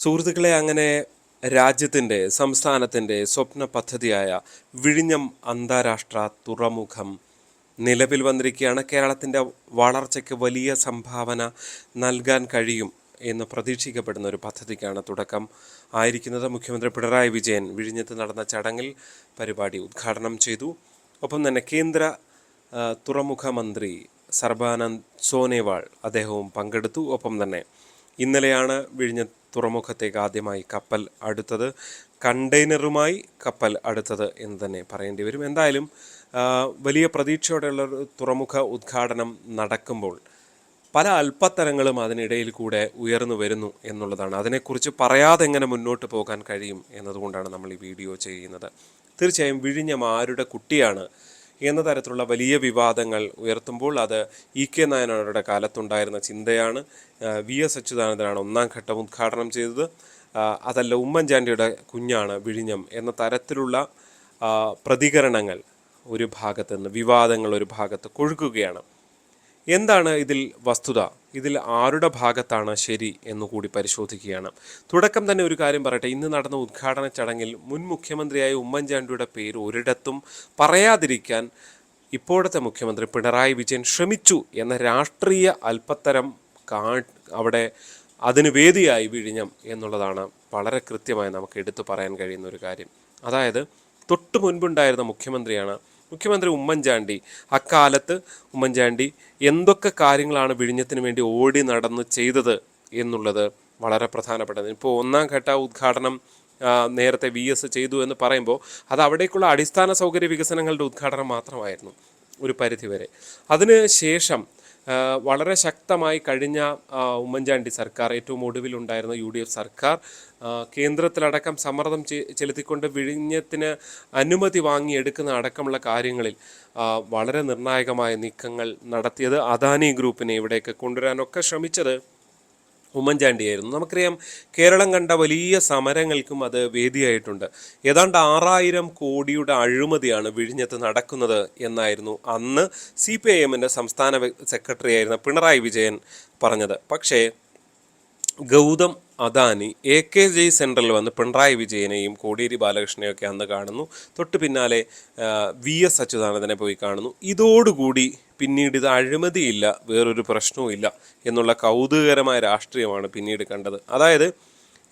സുഹൃത്തുക്കളെ അങ്ങനെ രാജ്യത്തിന്റെ സംസ്ഥാനത്തിന്റെ സ്വപ്ന പദ്ധതിയായ വിഴിഞ്ഞം അന്താരാഷ്ട്ര തുറമുഖം നിലവിൽ വന്നിരിക്കുകയാണ്. കേരളത്തിന്റെ വളർച്ചയ്ക്ക് വലിയ സംഭാവന നൽകാൻ കഴിയും എന്ന് പ്രതീക്ഷിക്കപ്പെടുന്ന ഒരു പദ്ധതിക്കാണ് തുടക്കം ആയിരിക്കുന്നത്. മുഖ്യമന്ത്രി പിണറായി വിജയൻ വിഴിഞ്ഞത്ത് നടന്ന ചടങ്ങിൽ പരിപാടി ഉദ്ഘാടനം ചെയ്തു. ഒപ്പം തന്നെ കേന്ദ്ര തുറമുഖ മന്ത്രി സർബാനന്ദ് സോനേവാൾ അദ്ദേഹവും പങ്കെടുത്തു. ഒപ്പം തന്നെ ഇന്നലെയാണ് വിഴിഞ്ഞ തുറമുഖത്തേക്ക് ആദ്യമായി കപ്പൽ അടുത്തത്. കണ്ടെയ്നറുമായി കപ്പൽ അടുത്തത് എന്ന് തന്നെ പറയേണ്ടി വരും. എന്തായാലും വലിയ പ്രതീക്ഷയോടെയുള്ള തുറമുഖ ഉദ്ഘാടനം നടക്കുമ്പോൾ പല അല്പത്തരങ്ങളും അതിനിടയിൽ കൂടെ ഉയർന്നു വരുന്നു എന്നുള്ളതാണ്. അതിനെക്കുറിച്ച് പറയാതെ എങ്ങനെ മുന്നോട്ട് പോകാൻ കഴിയും എന്നതുകൊണ്ടാണ് നമ്മൾ ഈ വീഡിയോ ചെയ്യുന്നത്. തീർച്ചയായും വിഴിഞ്ഞം ആരുടെ കുട്ടിയാണ് എന്ന തരത്തിലുള്ള വലിയ വിവാദങ്ങൾ ഉയർത്തുമ്പോൾ അത് ഇ കെ നായനാരുടെ കാലത്തുണ്ടായിരുന്ന ചിന്തയാണ്. വി എസ് അച്യുതാനന്ദനാണ് ഒന്നാം ഘട്ടം ഉദ്ഘാടനം ചെയ്തത്. അതല്ല ഉമ്മൻചാണ്ടിയുടെ കുഞ്ഞാണ് വിഴിഞ്ഞം എന്ന തരത്തിലുള്ള പ്രതികരണങ്ങൾ ഒരു ഭാഗത്ത് നിന്ന് വിവാദങ്ങൾ ഒരു ഭാഗത്ത് കൊഴുക്കുകയാണ്. എന്താണ് ഇതിൽ വസ്തുത? ഇതിൽ ആരുടെ ഭാഗത്താണ് ശരി എന്നുകൂടി പരിശോധിക്കുകയാണ്. തുടക്കം തന്നെ ഒരു കാര്യം പറയട്ടെ. ഇന്ന് നടന്ന ഉദ്ഘാടന ചടങ്ങിൽ മുൻ മുഖ്യമന്ത്രിയായ ഉമ്മൻചാണ്ടിയുടെ പേര് ഒരിടത്തും പറയാതിരിക്കാൻ ഇപ്പോഴത്തെ മുഖ്യമന്ത്രി പിണറായി വിജയൻ ശ്രമിച്ചു എന്ന രാഷ്ട്രീയ അല്പത്തരം കാ അവിടെ അതിന് വേദിയായി വിഴിഞ്ഞം എന്നുള്ളതാണ് വളരെ കൃത്യമായി നമുക്ക് എടുത്തു പറയാൻ കഴിയുന്ന ഒരു കാര്യം. അതായത് തൊട്ടു മുൻപുണ്ടായിരുന്ന മുഖ്യമന്ത്രിയാണ് മുഖ്യമന്ത്രി ഉമ്മൻചാണ്ടി അക്കാലത്ത് ഉമ്മൻചാണ്ടി എന്തൊക്കെ കാര്യങ്ങളാണ് വിഴിഞ്ഞത്തിന് വേണ്ടി ഓടി നടന്ന് ചെയ്തത് എന്നുള്ളത് വളരെ പ്രധാനപ്പെട്ടത്. ഇപ്പോൾ ഒന്നാം ഘട്ട ഉദ്ഘാടനം നേരത്തെ വി എസ് ചെയ്തു എന്ന് പറയുമ്പോൾ അത് അവിടേക്കുള്ള അടിസ്ഥാന സൗകര്യ വികസനങ്ങളുടെ ഉദ്ഘാടനം മാത്രമായിരുന്നു ഒരു പരിധിവരെ. അതിന് ശേഷം വളരെ ശക്തമായി കഴിഞ്ഞ ഉമ്മൻചാണ്ടി സർക്കാർ ഏറ്റവും ഒടുവിലുണ്ടായിരുന്ന യു ഡി എഫ് സർക്കാർ കേന്ദ്രത്തിലടക്കം സമ്മർദ്ദം ചെലുത്തിക്കൊണ്ട് വിഴിഞ്ഞത്തിന് അനുമതി വാങ്ങിയെടുക്കുന്ന അടക്കമുള്ള കാര്യങ്ങളിൽ വളരെ നിർണായകമായ നീക്കങ്ങൾ നടത്തിയത് അദാനി ഗ്രൂപ്പിനെ ഇവിടേക്ക് കൊണ്ടുവരാനൊക്കെ ശ്രമിച്ചത് ഉമ്മൻചാണ്ടിയായിരുന്നു. നമുക്കറിയാം കേരളം കണ്ട വലിയ സമരങ്ങൾക്കും അത് വേദിയായിട്ടുണ്ട്. ഏതാണ്ട് ആറായിരം കോടിയുടെ അഴിമതിയാണ് വിഴിഞ്ഞത്ത് നടക്കുന്നത് എന്നായിരുന്നു അന്ന് സി പി ഐ എമ്മിന്റെ സംസ്ഥാന സെക്രട്ടറി ആയിരുന്ന പിണറായി വിജയൻ പറഞ്ഞത്. പക്ഷേ Gautam Adani A K J സെൻട്രലിൽ വന്ന് പിണറായി വിജയനെയും കോടിയേരി ബാലകൃഷ്ണനെയും ഒക്കെ അന്ന് കാണുന്നു. തൊട്ട് പിന്നാലെ വി എസ് അച്യുതാനന്ദനെ പോയി കാണുന്നു. ഇതോടുകൂടി പിന്നീട് ഇത് അഴിമതിയില്ല വേറൊരു പ്രശ്നവുമില്ല എന്നുള്ള കൗതുകകരമായ രാഷ്ട്രീയമാണ് പിന്നീട് കണ്ടത്. അതായത്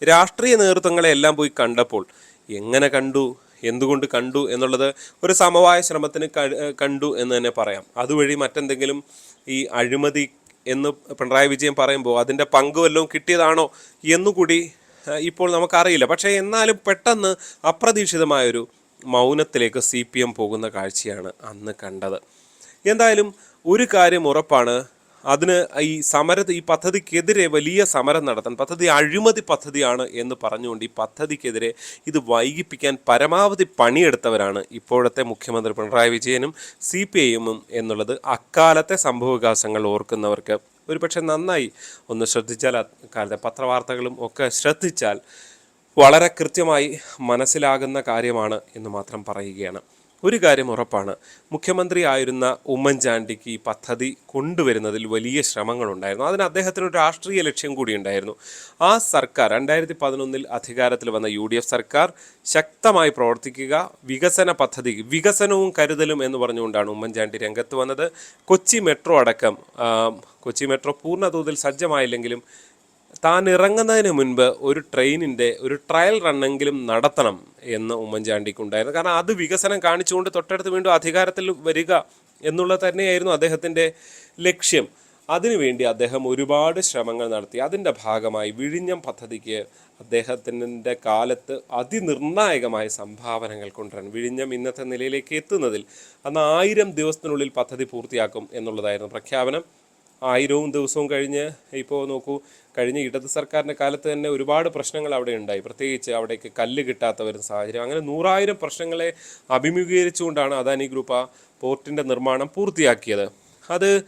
രാഷ്ട്രീയ നേതൃത്വങ്ങളെ എല്ലാം പോയി കണ്ടപ്പോൾ എങ്ങനെ കണ്ടു എന്തുകൊണ്ട് കണ്ടു എന്നുള്ളത് ഒരു സമവായ ശ്രമത്തിന് കണ്ടു എന്ന് തന്നെ പറയാം. അതുവഴി മറ്റെന്തെങ്കിലും ഈ അഴിമതി എന്ന് പിണറായി വിജയൻ പറയുമ്പോൾ അതിന്റെ പങ്ക് വല്ലതും കിട്ടിയതാണോ എന്നുകൂടി ഇപ്പോൾ നമുക്കറിയില്ല. പക്ഷേ എന്നാലും പെട്ടെന്ന് അപ്രതീക്ഷിതമായൊരു മൗനത്തിലേക്ക് സി പി എം പോകുന്ന കാഴ്ചയാണ് അന്ന് കണ്ടത്. എന്തായാലും ഒരു കാര്യം ഉറപ്പാണ് അതിന് ഈ സമര ഈ പദ്ധതിക്കെതിരെ വലിയ സമരം നടത്താൻ പദ്ധതി അഴിമതി പദ്ധതിയാണ് എന്ന് പറഞ്ഞുകൊണ്ട് ഈ പദ്ധതിക്കെതിരെ ഇത് വൈകിപ്പിക്കാൻ പരമാവധി പണിയെടുത്തവരാണ് ഇപ്പോഴത്തെ മുഖ്യമന്ത്രി പിണറായി വിജയനും സി പി ഐ എന്നുള്ളത്. അക്കാലത്തെ സംഭവവികാസങ്ങൾ ഓർക്കുന്നവർക്ക് ഒരുപക്ഷെ നന്നായി ഒന്ന് ശ്രദ്ധിച്ചാൽ അക്കാലത്തെ പത്രവാർത്തകളും ഒക്കെ ശ്രദ്ധിച്ചാൽ വളരെ കൃത്യമായി മനസ്സിലാകുന്ന കാര്യമാണ് എന്ന് മാത്രം പറയുകയാണ്. ഒരു കാര്യം ഉറപ്പാണ്. മുഖ്യമന്ത്രി ആയിരുന്ന ഉമ്മൻചാണ്ടിക്ക് ഈ പദ്ധതി കൊണ്ടുവരുന്നതിൽ വലിയ ശ്രമങ്ങളുണ്ടായിരുന്നു. അതിന് അദ്ദേഹത്തിന് ഒരു രാഷ്ട്രീയ ലക്ഷ്യം കൂടി ഉണ്ടായിരുന്നു. ആ സർക്കാർ രണ്ടായിരത്തി പതിനൊന്നിൽ അധികാരത്തിൽ വന്ന യു സർക്കാർ ശക്തമായി പ്രവർത്തിക്കുക വികസന പദ്ധതി വികസനവും കരുതലും എന്ന് പറഞ്ഞുകൊണ്ടാണ് ഉമ്മൻചാണ്ടി രംഗത്ത് വന്നത്. കൊച്ചി മെട്രോ അടക്കം കൊച്ചി മെട്രോ പൂർണ തോതിൽ സജ്ജമായില്ലെങ്കിലും താൻ ഇറങ്ങുന്നതിന് മുൻപ് ഒരു ട്രെയിനിന്റെ ഒരു ട്രയൽ റണ്ണെങ്കിലും നടത്തണം എന്ന് ഉമ്മൻചാണ്ടിക്കുണ്ടായിരുന്നു. കാരണം അത് വികസനം കാണിച്ചുകൊണ്ട് തൊട്ടടുത്ത് വീണ്ടും അധികാരത്തിൽ വരിക എന്നുള്ളത് തന്നെയായിരുന്നു അദ്ദേഹത്തിന്റെ ലക്ഷ്യം. അതിനുവേണ്ടി അദ്ദേഹം ഒരുപാട് ശ്രമങ്ങൾ നടത്തി. അതിന്റെ ഭാഗമായി വിഴിഞ്ഞം പദ്ധതിക്ക് അദ്ദേഹത്തിന്റെ കാലത്ത് അതിനിർണായകമായ സംഭാവനകൾ കൊണ്ടുവരാൻ വിഴിഞ്ഞം ഇന്നത്തെ നിലയിലേക്ക് എത്തുന്നതിൽ അന്ന് ആയിരം ദിവസത്തിനുള്ളിൽ പദ്ധതി പൂർത്തിയാക്കും എന്നുള്ളതായിരുന്നു പ്രഖ്യാപനം. ആയിരവും ദിവസവും കഴിഞ്ഞ് ഇപ്പോൾ നോക്കൂ കഴിഞ്ഞ ഇടത് സർക്കാരിന്റെ കാലത്ത് തന്നെ ഒരുപാട് പ്രശ്നങ്ങൾ അവിടെ ഉണ്ടായി. പ്രത്യേകിച്ച് അവിടേക്ക് കല്ല് കിട്ടാത്ത സാഹചര്യം അങ്ങനെ നൂറായിരം പ്രശ്നങ്ങളെ അഭിമുഖീകരിച്ചുകൊണ്ടാണ് അദാനി ഗ്രൂപ്പ് ആ പോർട്ടിന്റെ നിർമ്മാണം പൂർത്തിയാക്കിയത്. അത്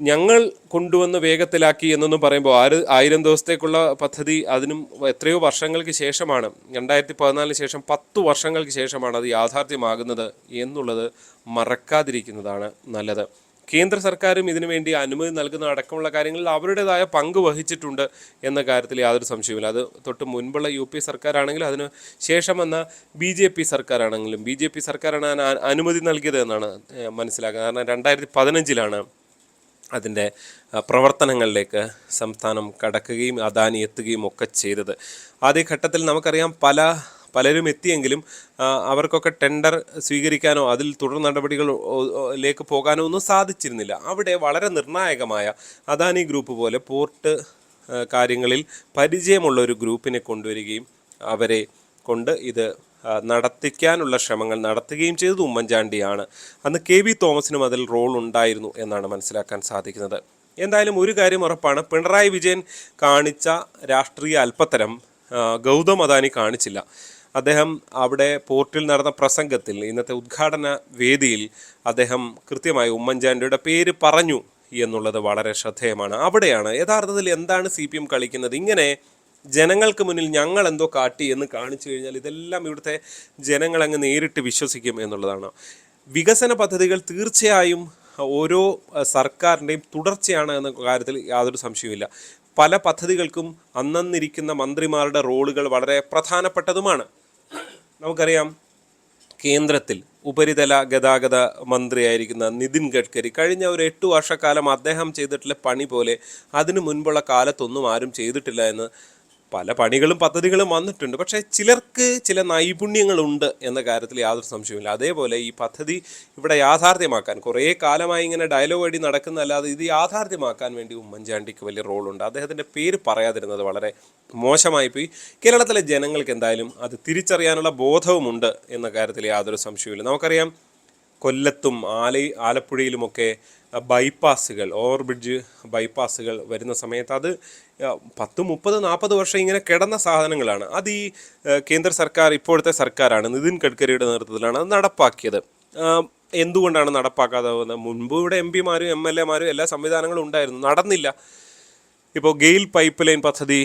ഞങ്ങൾ കൊണ്ടുവന്ന് വേഗത്തിലാക്കി എന്നൊന്നും പറയുമ്പോൾ ആറ് ആയിരം ദിവസത്തേക്കുള്ള പദ്ധതി അതിനും എത്രയോ വർഷങ്ങൾക്ക് ശേഷമാണ് രണ്ടായിരത്തി പതിനാലിന് ശേഷം പത്തു വർഷങ്ങൾക്ക് ശേഷമാണ് അത് യാഥാർത്ഥ്യമാകുന്നത് എന്നുള്ളത് മറക്കാതിരിക്കുന്നതാണ് നല്ലത്. കേന്ദ്ര സർക്കാരും ഇതിനുവേണ്ടി അനുമതി നൽകുന്ന അടക്കമുള്ള കാര്യങ്ങളിൽ അവരുടേതായ പങ്ക് വഹിച്ചിട്ടുണ്ട് എന്ന കാര്യത്തിൽ യാതൊരു സംശയവുമില്ല. അത് തൊട്ട് മുൻപുള്ള യു പി സർക്കാരാണെങ്കിലും അതിന് ശേഷം വന്ന ബി ജെ പി സർക്കാരാണെങ്കിലും ബി ജെ പി സർക്കാരാണ് അനുമതി നൽകിയത് എന്നാണ് മനസ്സിലാക്കുന്നത്. കാരണം രണ്ടായിരത്തി പതിനഞ്ചിലാണ് അതിന്റെ പ്രവർത്തനങ്ങളിലേക്ക് സംസ്ഥാനം കടക്കുകയും അദാനി എത്തുകയും ഒക്കെ ചെയ്തത്. ആദ്യഘട്ടത്തിൽ നമുക്കറിയാം പല പലരും എത്തിയെങ്കിലും അവർക്കൊക്കെ ടെൻഡർ സ്വീകരിക്കാനോ അതിൽ തുടർ നടപടികൾ ഒ- ഒ- ലേക്ക് പോകാനോ ഒന്നും സാധിച്ചിരുന്നില്ല. അവിടെ വളരെ നിർണായകമായ അദാനി ഗ്രൂപ്പ് പോലെ പോർട്ട് കാര്യങ്ങളിൽ പരിചയമുള്ള ഒരു ഗ്രൂപ്പിനെ കൊണ്ടുവരികയും അവരെ കൊണ്ട് ഇത് നടത്തിക്കാനുള്ള ശ്രമങ്ങൾ നടത്തുകയും ചെയ്തത് ഉമ്മൻചാണ്ടിയാണ്. അന്ന് കെ വി തോമസിനും അതിൽ റോൾ ഉണ്ടായിരുന്നു എന്നാണ് മനസ്സിലാക്കാൻ സാധിക്കുന്നത്. എന്തായാലും ഒരു കാര്യം ഉറപ്പാണ് പിണറായി വിജയൻ കാണിച്ച രാഷ്ട്രീയ അല്പത്തരം ഗൗതം അദാനി കാണിച്ചില്ല. അദ്ദേഹം അവിടെ പോർട്ടിൽ നടന്ന പ്രസംഗത്തിൽ ഇന്നത്തെ ഉദ്ഘാടന വേദിയിൽ അദ്ദേഹം കൃത്യമായി ഉമ്മൻചാണ്ടിയുടെ പേര് പറഞ്ഞു എന്നുള്ളത് വളരെ ശ്രദ്ധേയമാണ്. അവിടെയാണ് യഥാർത്ഥത്തിൽ എന്താണ് സി പി എം കളിക്കുന്നത്? ഇങ്ങനെ ജനങ്ങൾക്ക് മുന്നിൽ ഞങ്ങൾ എന്തോ കാട്ടി എന്ന് കാണിച്ചു കഴിഞ്ഞാൽ ഇതെല്ലാം ഇവിടുത്തെ ജനങ്ങൾ അങ്ങ് നേരിട്ട് വിശ്വസിക്കും എന്നുള്ളതാണ്. വികസന പദ്ധതികൾ തീർച്ചയായും ഓരോ സർക്കാരിന്റെയും തുടർച്ചയാണ് എന്ന കാര്യത്തിൽ യാതൊരു സംശയവുമില്ല. പല പദ്ധതികൾക്കും അന്നന്നിരിക്കുന്ന മന്ത്രിമാരുടെ റോളുകൾ വളരെ പ്രധാനപ്പെട്ടതുമാണ്. നമുക്കറിയാം കേന്ദ്രത്തിൽ ഉപരിതല ഗതാഗത മന്ത്രിയായിരിക്കുന്ന നിതിൻ ഗഡ്കരി കഴിഞ്ഞ ഒരു എട്ട് വർഷക്കാലം അദ്ദേഹം ചെയ്തിട്ടുള്ള പണി പോലെ അതിനു മുൻപുള്ള കാലത്തൊന്നും ആരും ചെയ്തിട്ടില്ല എന്ന് പല പണികളും പദ്ധതികളും വന്നിട്ടുണ്ട്. പക്ഷേ ചിലർക്ക് ചില നൈപുണ്യങ്ങളുണ്ട് എന്ന കാര്യത്തിൽ യാതൊരു സംശയവുമില്ല. അതേപോലെ ഈ പദ്ധതി ഇവിടെ യാഥാർത്ഥ്യമാക്കാൻ കുറേ കാലമായി ഇങ്ങനെ ഡയലോഗ് വഴി നടക്കുന്നതല്ലാതെ ഇത് യാഥാർത്ഥ്യമാക്കാൻ വേണ്ടി ഉമ്മൻചാണ്ടിക്ക് വലിയ റോളുണ്ട്. അദ്ദേഹത്തിന്റെ പേര് പറയാതിരുന്നത് വളരെ മോശമായി പോയി. കേരളത്തിലെ ജനങ്ങൾക്ക് എന്തായാലും അത് തിരിച്ചറിയാനുള്ള ബോധവുമുണ്ട് എന്ന കാര്യത്തിൽ യാതൊരു സംശയവുമില്ല. നമുക്കറിയാം കൊല്ലത്തും ആല ആലപ്പുഴയിലുമൊക്കെ ബൈപ്പാസുകൾ ഓവർ ബ്രിഡ്ജ് ബൈപ്പാസുകൾ വരുന്ന സമയത്ത് അത് പത്ത് മുപ്പത് നാൽപ്പത് വർഷം ഇങ്ങനെ കിടന്ന സാധനങ്ങളാണ്. അത് ഈ കേന്ദ്ര സർക്കാർ ഇപ്പോഴത്തെ സർക്കാരാണ് നിതിൻ ഗഡ്കരിയുടെ നേതൃത്വത്തിലാണ് അത് നടപ്പാക്കിയത്. എന്തുകൊണ്ടാണ് നടപ്പാക്കാതെ പോകുന്നത് മുൻപ് ഇവിടെ എം പിമാരും എം എൽ എമാരും എല്ലാ സംവിധാനങ്ങളും ഉണ്ടായിരുന്നു. നടന്നില്ല. ഇപ്പോൾ ഗെയിൽ പൈപ്പ് ലൈൻ പദ്ധതി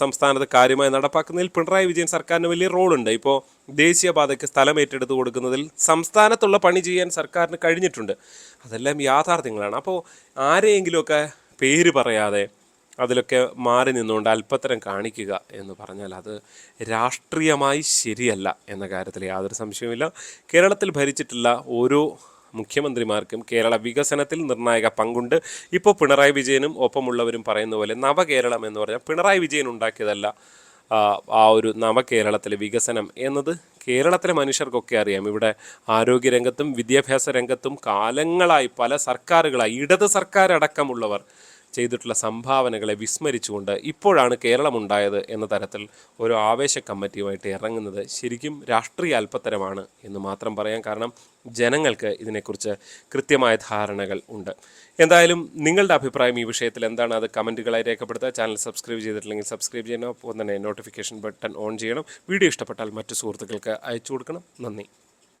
സംസ്ഥാനത്ത് കാര്യമായി നടപ്പാക്കുന്നതിൽ പിണറായി വിജയൻ സർക്കാരിന് വലിയ റോളുണ്ട്. ഇപ്പോൾ ദേശീയപാതയ്ക്ക് സ്ഥലം ഏറ്റെടുത്ത് കൊടുക്കുന്നതിൽ സംസ്ഥാനത്തുള്ള പണി ചെയ്യാൻ സർക്കാരിന് കഴിഞ്ഞിട്ടുണ്ട്. അതെല്ലാം യാഥാർത്ഥ്യങ്ങളാണ്. അപ്പോൾ ആരെയെങ്കിലുമൊക്കെ പേര് പറയാതെ അതിലൊക്കെ മാറി നിന്നുകൊണ്ട് അല്പത്തരം കാണിക്കുക എന്ന് പറഞ്ഞാൽ അത് രാഷ്ട്രീയമായി ശരിയല്ല എന്ന കാര്യത്തിൽ യാതൊരു സംശയവുമില്ല. കേരളത്തിൽ ഭരിച്ചിട്ടുള്ള ഓരോ മുഖ്യമന്ത്രിമാർക്കും കേരള വികസനത്തിൽ നിർണായക പങ്കുണ്ട്. ഇപ്പോൾ പിണറായി വിജയനും ഒപ്പമുള്ളവരും പറയുന്ന പോലെ നവകേരളം എന്ന് പറഞ്ഞാൽ പിണറായി വിജയൻ ഉണ്ടാക്കിയതല്ല ആ, ഒരു നവകേരളത്തിലെ വികസനം എന്നത് കേരളത്തിലെ മനുഷ്യർക്കൊക്കെ അറിയാം. ഇവിടെ ആരോഗ്യരംഗത്തും വിദ്യാഭ്യാസ രംഗത്തും കാലങ്ങളായി പല സർക്കാരുകളായി ഇടത് സർക്കാർ അടക്കമുള്ളവർ ചെയ്തിട്ടുള്ള സംഭാവനകളെ വിസ്മരിച്ചുകൊണ്ട് ഇപ്പോഴാണ് കേരളം ഉണ്ടായത് എന്ന തരത്തിൽ ഒരു ആവേശ കമ്മിറ്റിയുമായിട്ട് ഇറങ്ങുന്നത് ശരിക്കും രാഷ്ട്രീയ അല്പത്തരമാണ് എന്ന് മാത്രം പറയാം കാരണം ജനങ്ങൾക്ക് ഇതിനെക്കുറിച്ച് കൃത്യമായ ധാരണകൾ ഉണ്ട്. എന്തായാലും നിങ്ങളുടെ അഭിപ്രായം ഈ വിഷയത്തിൽ എന്താണ്? അത് കമന്റുകളായി രേഖപ്പെടുത്തുക. ചാനൽ സബ്സ്ക്രൈബ് ചെയ്തിട്ടില്ലെങ്കിൽ സബ്സ്ക്രൈബ് ചെയ്യണം. ഒപ്പം തന്നെ നോട്ടിഫിക്കേഷൻ ബട്ടൺ ഓൺ ചെയ്യണം. വീഡിയോ ഇഷ്ടപ്പെട്ടാൽ മറ്റു സുഹൃത്തുക്കൾക്ക് അയച്ചു കൊടുക്കണം. നന്ദി.